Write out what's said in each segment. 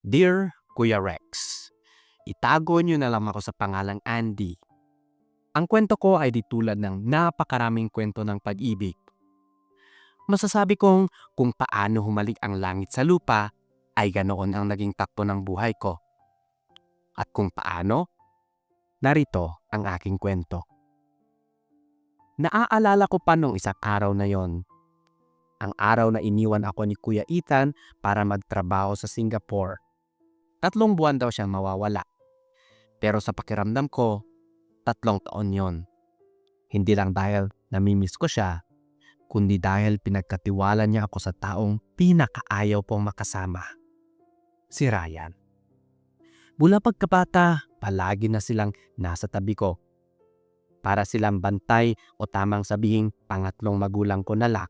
Dear Kuya Rex, itago niyo na lang ako sa pangalang Andy. Ang kwento ko ay di tulad ng napakaraming kwento ng pag-ibig. Masasabi kong kung paano humalik ang langit sa lupa ay ganoon ang naging takbo ng buhay ko. At kung paano, narito ang aking kwento. Naaalala ko pa nung isang araw na yon. Ang araw na iniwan ako ni Kuya Ethan para magtrabaho sa Singapore. Tatlong buwan daw siyang mawawala. Pero sa pakiramdam ko, tatlong taon yon. Hindi lang dahil namimiss ko siya, kundi dahil pinagkatiwala niya ako sa taong pinakaayaw pong makasama. Si Ryan. Mula pagkabata, palagi na silang nasa tabi ko. Para silang bantay o tamang sabihing pangatlong magulang ko na lang.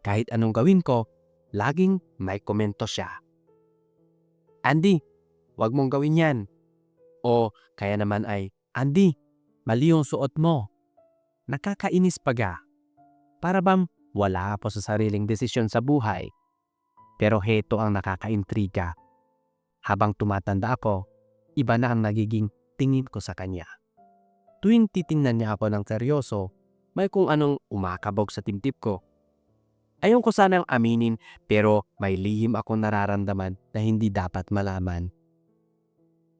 Kahit anong gawin ko, laging may komento siya. Andy, wag mong gawin yan. O kaya naman ay, Andy, mali yung suot mo. Nakakainis paga. Para bang wala po sa sariling desisyon sa buhay. Pero heto ang nakakaintriga. Habang tumatanda ako, iba na ang nagiging tingin ko sa kanya. Tuwing titingnan niya ako ng seryoso, may kung anong umakabog sa timtip ko. Ayaw ko sanang aminin pero may lihim akong nararamdaman na hindi dapat malaman.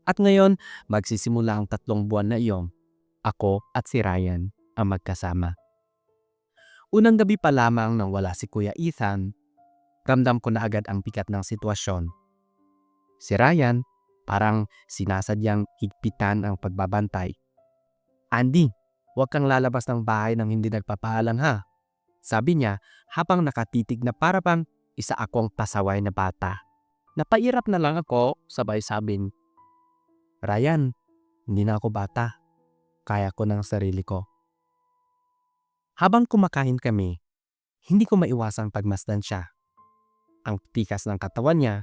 At ngayon, magsisimula ang tatlong buwan na iyon. Ako at si Ryan ang magkasama. Unang gabi pa lamang nang wala si Kuya Ethan, ramdam ko na agad ang bigat ng sitwasyon. Si Ryan, parang sinasadyang higpitan ang pagbabantay. Andy, huwag kang lalabas ng bahay nang hindi nagpapaalam ha. Sabi niya habang nakatitig na para isa akong pasaway na bata. Napairap na lang ako sabay sabing, Ryan, hindi na ako bata. Kaya ko ng sarili ko. Habang kumakain kami, hindi ko maiwasang pagmasdan siya. Ang tikas ng katawan niya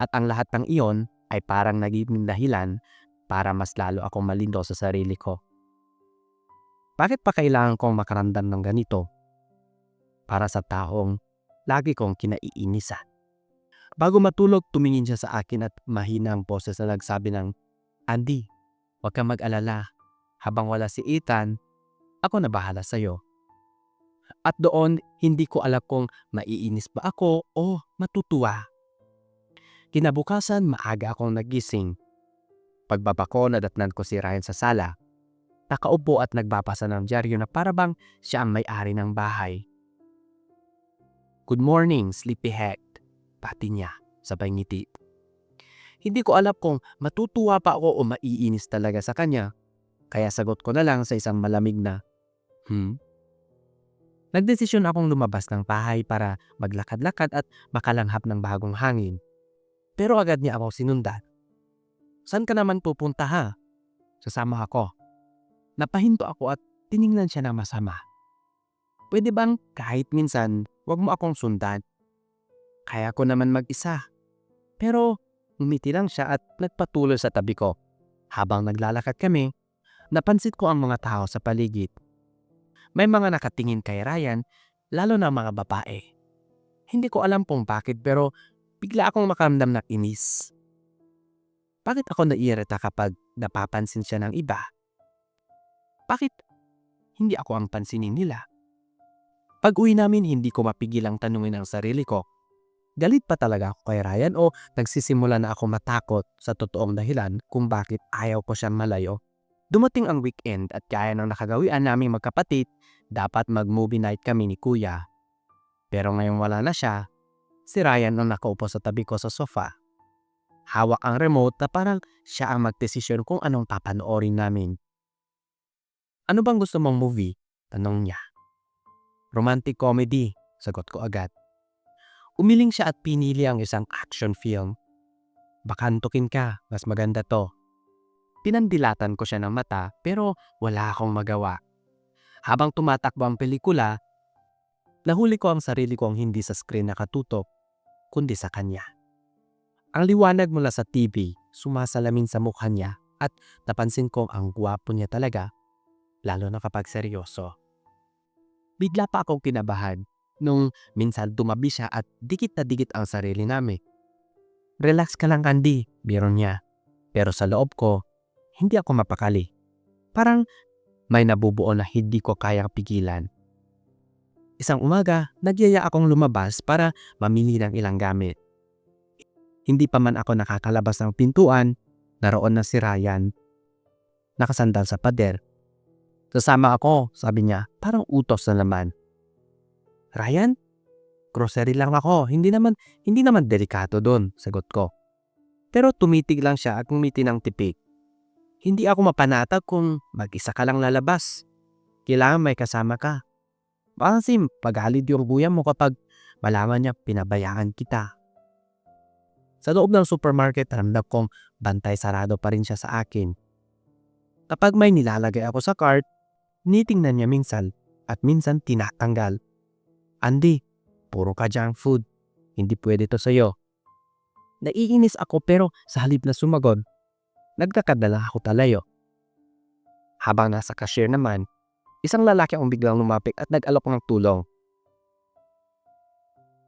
at ang lahat ng iyon ay parang naging dahilan para mas lalo akong malindo sa sarili ko. Bakit pa kailangan kong makaramdam ng ganito? Para sa taong lagi kong kinaiinisa. Bago matulog, tumingin siya sa akin at mahina ang boses na nagsabi ng, Andy, huwag kang mag-alala. Habang wala si Ethan, ako na bahala sa'yo. At doon, hindi ko alam kung maiinis ba ako o matutuwa. Kinabukasan, maaga akong nagising. Pagbaba ko, nadatnan ko si Ryan sa sala. Nakaupo at nagbabasa ng dyaryo na para bang siya ang may-ari ng bahay. Good morning, sleepyhead. Pati niya, sabay ngiti. Hindi ko alam kung matutuwa pa ako o maiinis talaga sa kanya. Kaya sagot ko na lang sa isang malamig na, Hmm? Nagdesisyon akong lumabas ng bahay para maglakad-lakad at makalanghap ng bagong hangin. Pero agad niya ako sinundan. Saan ka naman pupunta ha? Sasama ako. Napahinto ako at tiningnan siya ng masama. Pwede bang kahit minsan, wag mo akong sundan? Kaya ko naman mag-isa. Pero umiti lang siya at nagpatuloy sa tabi ko. Habang naglalakad kami, napansin ko ang mga tao sa paligid. May mga nakatingin kay Ryan, lalo na mga babae. Hindi ko alam kung bakit pero bigla akong makaramdam ng inis. Bakit ako naiirita kapag napapansin siya ng iba? Bakit hindi ako ang pansinin nila? Pag uwi namin, hindi ko mapigil ang tanungin ang sarili ko. Galit pa talaga ako kay Ryan o nagsisimula na ako matakot sa totoong dahilan kung bakit ayaw ko siyang malayo? Dumating ang weekend at kaya ng nakagawian naming magkapatid, dapat mag-movie night kami ni kuya. Pero ngayong wala na siya, si Ryan ang nakaupo sa tabi ko sa sofa. Hawak ang remote na parang siya ang magdesisyon kung anong papanoorin namin. Ano bang gusto mong movie? Tanong niya. Romantic comedy, sagot ko agad. Umiling siya at pinili ang isang action film. Bakantukin ka, mas maganda to. Pinandilatan ko siya ng mata pero wala akong magawa. Habang tumatakbo ang pelikula, nahuli ko ang sarili kong hindi sa screen nakatutok, kundi sa kanya. Ang liwanag mula sa TV sumasalamin sa mukha niya at napansin kong ang gwapo niya talaga, lalo na kapag seryoso. Bigla pa akong kinabahan nung minsan tumabi siya at dikit na dikit ang sarili namin. Relax ka lang, Andy. Biro niya. Pero sa loob ko, hindi ako mapakali. Parang may nabubuo na hindi ko kayang pigilan. Isang umaga, nagyaya akong lumabas para mamili ng ilang gamit. Hindi pa man ako nakakalabas ng pintuan, naroon na si Ryan. Nakasandal sa pader. Sasama ako, sabi niya, parang utos na naman. Ryan, grocery lang ako, hindi naman, hindi naman delikato doon, sagot ko. Pero tumitig lang siya at ngumiti ng tipik. Hindi ako mapanatag kung mag-isa ka lang lalabas. Kailangan may kasama ka. Kasi paghalid yung buya mo kapag malaman niya pinabayaan kita. Sa loob ng supermarket, ramdam kong bantay sarado pa rin siya sa akin. Kapag may nilalagay ako sa cart, nitingnan niya minsan at minsan tinatanggal. Andy, puro ka junk food. Hindi pwede to sa'yo. Naiinis ako pero sa halip na sumagon, nagkakadala ako talayo. Habang nasa cashier naman, isang lalaki ang biglang lumapit at nag-alok ng tulong.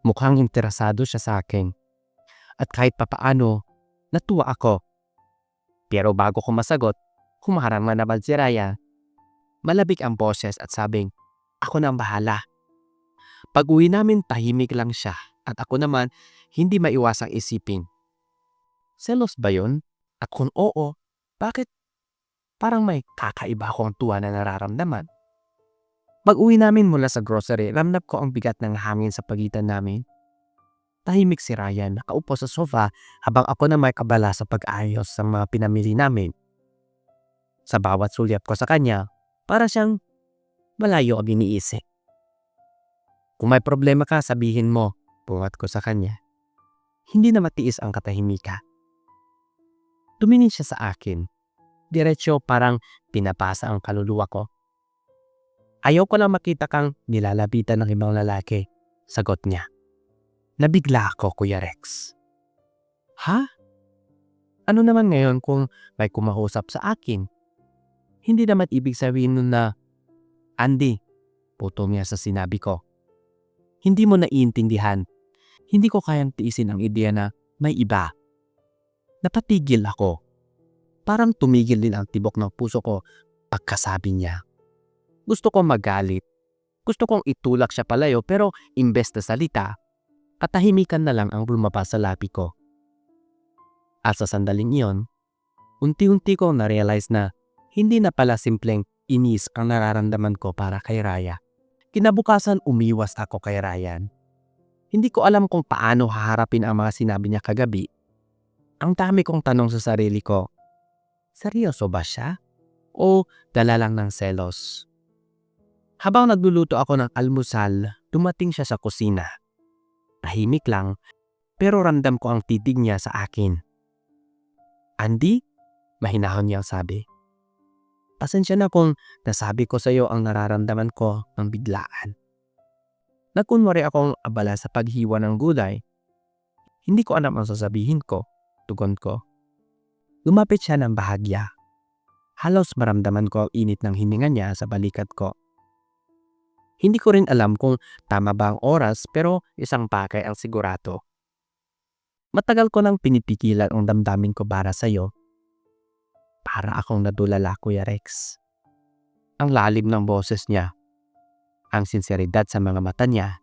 Mukhang interesado siya sa akin. At kahit papaano, natuwa ako. Pero bago ko masagot, humarang na naman si Raya. Malabik ang boses at sabing, ako na ang bahala. Pag uwi namin tahimik lang siya at ako naman hindi maiwasang isipin. Selos ba yun? At kung oo, bakit parang may kakaiba akong tuwa na nararamdaman? Pag uwi namin mula sa grocery, ramdam ko ang bigat ng hangin sa pagitan namin. Tahimik si Ryan, nakaupo sa sofa habang ako na may kabala sa pag-ayos sa mga pinamili namin. Sa bawat sulyap ko sa kanya, para siyang malayo ang iniisip. Kung may problema ka, sabihin mo, buhat ko sa kanya. Hindi na matiis ang katahimika. Tumingin siya sa akin. Diretsyo parang pinapasa ang kaluluwa ko. Ayaw ko lang makita kang nilalapitan ng ibang lalaki. Sagot niya. Nabigla ako, Kuya Rex. Ha? Ano naman ngayon kung may kumausap sa akin? Hindi naman ibig sabihin nun na, Andy, putol niya sa sinabi ko. Hindi mo naiintindihan. Hindi ko kayang tiisin ang ideya na may iba. Napatigil ako. Parang tumigil din ang tibok ng puso ko pagkasabi niya. Gusto ko magalit. Gusto kong itulak siya palayo pero imbes na salita, katahimikan na lang ang lumabas sa lapi ko. At sa sandaling iyon, unti-unti ko na-realize na hindi na pala simpleng inis ang nararamdaman ko para kay Raya. Kinabukasan umiwas ako kay Ryan. Hindi ko alam kung paano haharapin ang mga sinabi niya kagabi. Ang dami kong tanong sa sarili ko, seryoso ba siya? O dala lang ng selos? Habang nagluluto ako ng almusal, dumating siya sa kusina. Tahimik lang, pero ramdam ko ang titig niya sa akin. Andy? Mahinahon niyang sabi. Pasensya na kung nasabi ko sa iyo ang nararamdaman ko ng biglaan. Nagkunwari akong abala sa paghiwa ng gulay. Hindi ko alam ang sasabihin ko, tugon ko. Lumapit siya ng bahagya. Halos maramdaman ko ang init ng hininga niya sa balikat ko. Hindi ko rin alam kung tama ba ang oras pero isang pakay ang sigurado. Matagal ko nang pinipigilan ang damdamin ko para sa iyo para akong nadulala, Kuya Rex. Ang lalim ng boses niya, ang sinseridad sa mga mata niya,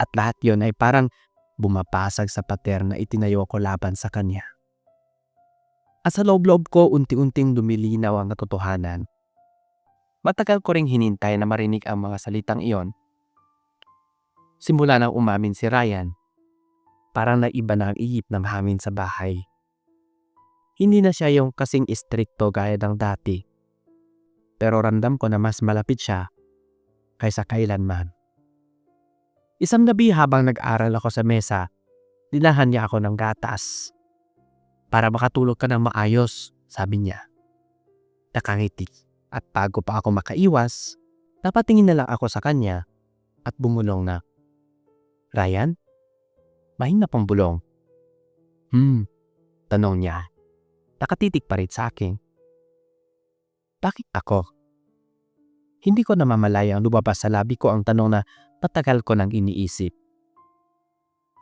at lahat yon ay parang bumapasag sa pater na itinayo ko laban sa kanya. At sa loob-loob ko unti-unting dumilinaw ang katotohanan. Matagal ko ring hinintay na marinig ang mga salitang iyon. Simula nang umamin si Ryan, parang naiba na ang ihip ng hangin sa bahay. Hindi na siya yung kasing istrikto gaya ng dati. Pero ramdam ko na mas malapit siya kaysa kailanman. Isang gabi habang nag-aral ako sa mesa, nilahan niya ako ng gatas. Para makatulog ka ng maayos, sabi niya. Nakangiti at bago pa ako makaiwas, napatingin na lang ako sa kanya at bumulong na. Ryan? Mahina pang bulong. Hmm, tanong niya nakatitig pa rin sa akin. Bakit ako? Hindi ko namamalaya ang lumabas sa labi ko ang tanong na patagal ko nang iniisip.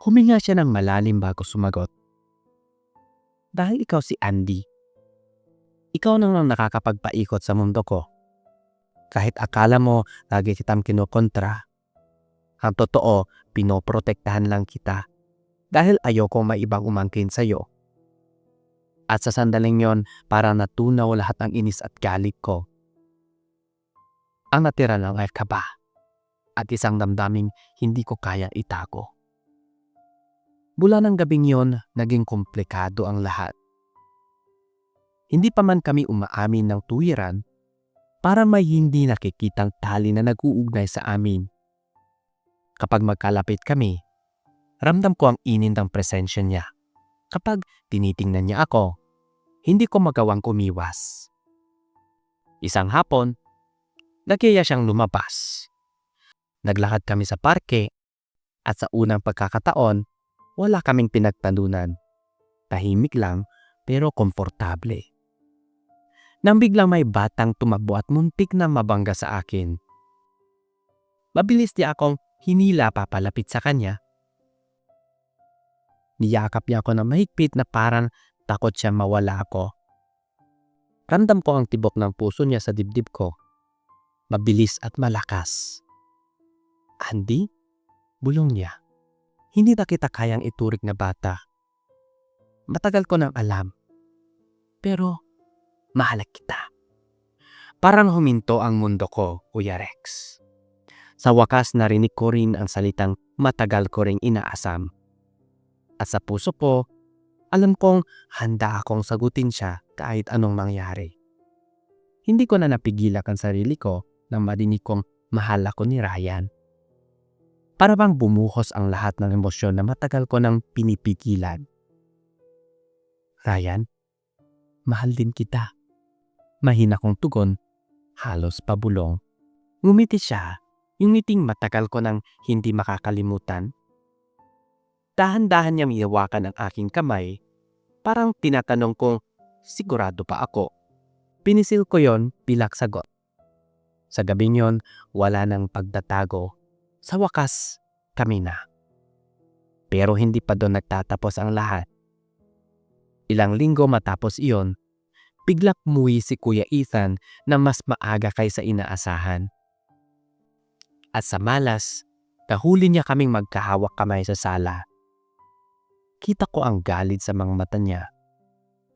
Huminga siya ng malalim bago sumagot. Dahil ikaw si Andy. Ikaw nang ang nakakapagpaikot sa mundo ko. Kahit akala mo lagi kitang kinukontra. Ang totoo, pinoprotektahan lang kita dahil ayoko maibang umangkin sa'yo. At sa sandaling yon, para natunaw lahat ng inis at galit ko. Ang natira lang ay kaba at isang damdaming hindi ko kaya itago. Mula ng gabing yon, naging komplikado ang lahat. Hindi pa man kami umaamin ng tuwiran para may hindi nakikitang tali na nag-uugnay sa amin. Kapag magkalapit kami, ramdam ko ang inin ng presensya niya. Kapag tinitingnan niya ako, hindi ko magawang kumiwas. Isang hapon, nagyaya siyang lumabas. Naglakad kami sa parke at sa unang pagkakataon, wala kaming pinagtalunan. Tahimik lang pero komportable. Nang biglang may batang tumakbo at muntik na mabangga sa akin. Mabilis niya akong hinila papalapit sa kanya. Niyakap niya ako na mahigpit na parang takot siya mawala ako. Ramdam ko ang tibok ng puso niya sa dibdib ko. Mabilis at malakas. Andy? Bulong niya. Hindi na kita kayang iturik na bata. Matagal ko nang alam. Pero mahal kita. Parang huminto ang mundo ko, Kuya Rex. Sa wakas narinig ko rin ang salitang matagal ko ring inaasam. At sa puso ko, alam kong handa akong sagutin siya kahit anong mangyari. Hindi ko na napigilak ang sarili ko nang marinig kong mahal ako ni Ryan. Para bang bumuhos ang lahat ng emosyon na matagal ko nang pinipigilan. Ryan, mahal din kita. Mahina kong tugon, halos pabulong. Ngumiti siya, yung ngiting matagal ko nang hindi makakalimutan. Dahan-dahan niyang ihawakan ang aking kamay, parang tinatanong kong sigurado pa ako. Pinisil ko yon pilak sagot. Sa gabing yon, wala nang pagtatago. Sa wakas, kami na. Pero hindi pa doon nagtatapos ang lahat. Ilang linggo matapos iyon, biglang muwi si Kuya Ethan na mas maaga kaysa inaasahan. At sa malas, nahuli niya kaming magkahawak kamay sa sala. Kita ko ang galit sa mga mata niya,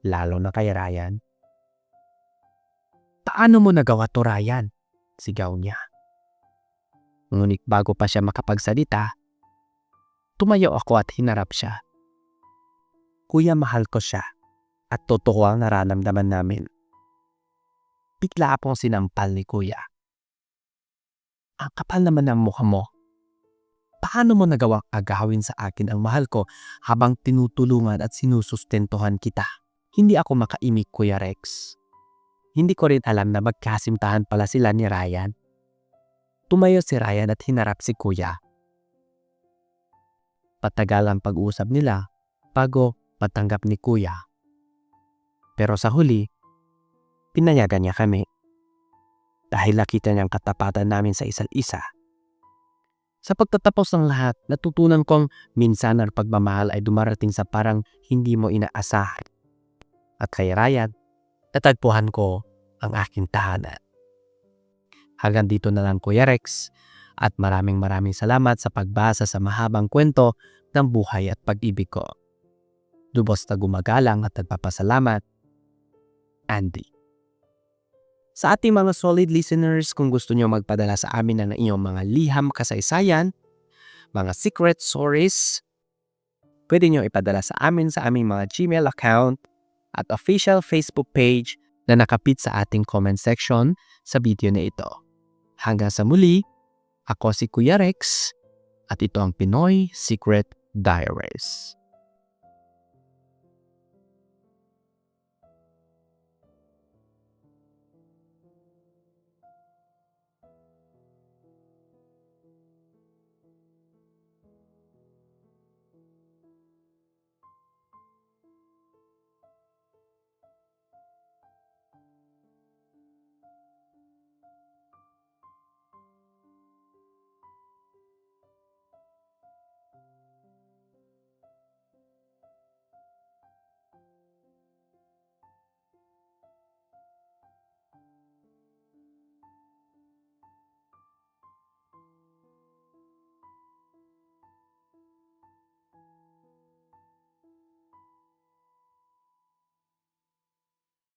lalo na kay Ryan. Paano mo nagawa to Ryan? Sigaw niya. Ngunit bago pa siya makapagsalita, tumayo ako at hinarap siya. Kuya, mahal ko siya at totoo ang nararamdaman namin. Bigla akong sinampal ni kuya. Ang kapal naman ng mukha mo. Paano mo nagawang agawin sa akin ang mahal ko habang tinutulungan at sinusustentuhan kita? Hindi ako makaimik, Kuya Rex. Hindi ko rin alam na magkasimtahan pala sila ni Ryan. Tumayo si Ryan at hinarap si Kuya. Patagal ang pag-uusap nila bago matanggap ni Kuya. Pero sa huli, pinayagan niya kami. Dahil nakita niyang katapatan namin sa isa't isa. Sa pagtatapos ng lahat, natutunan kong minsan ang pagmamahal ay dumarating sa parang hindi mo inaasahan. At kay Ryan, natagpuan ko ang aking tahanan. Hanggang dito na lang Kuya Rex at maraming maraming salamat sa pagbasa sa mahabang kwento ng buhay at pag-ibig ko. Lubos na gumagalang at nagpapasalamat, Andy. Sa ating mga solid listeners, kung gusto niyo magpadala sa amin ng inyong mga liham kasaysayan, mga secret stories, pwede niyo ipadala sa amin sa aming mga Gmail account at official Facebook page na nakapit sa ating comment section sa video na ito. Hanggang sa muli, ako si Kuya Rex at ito ang Pinoy Secret Diaries.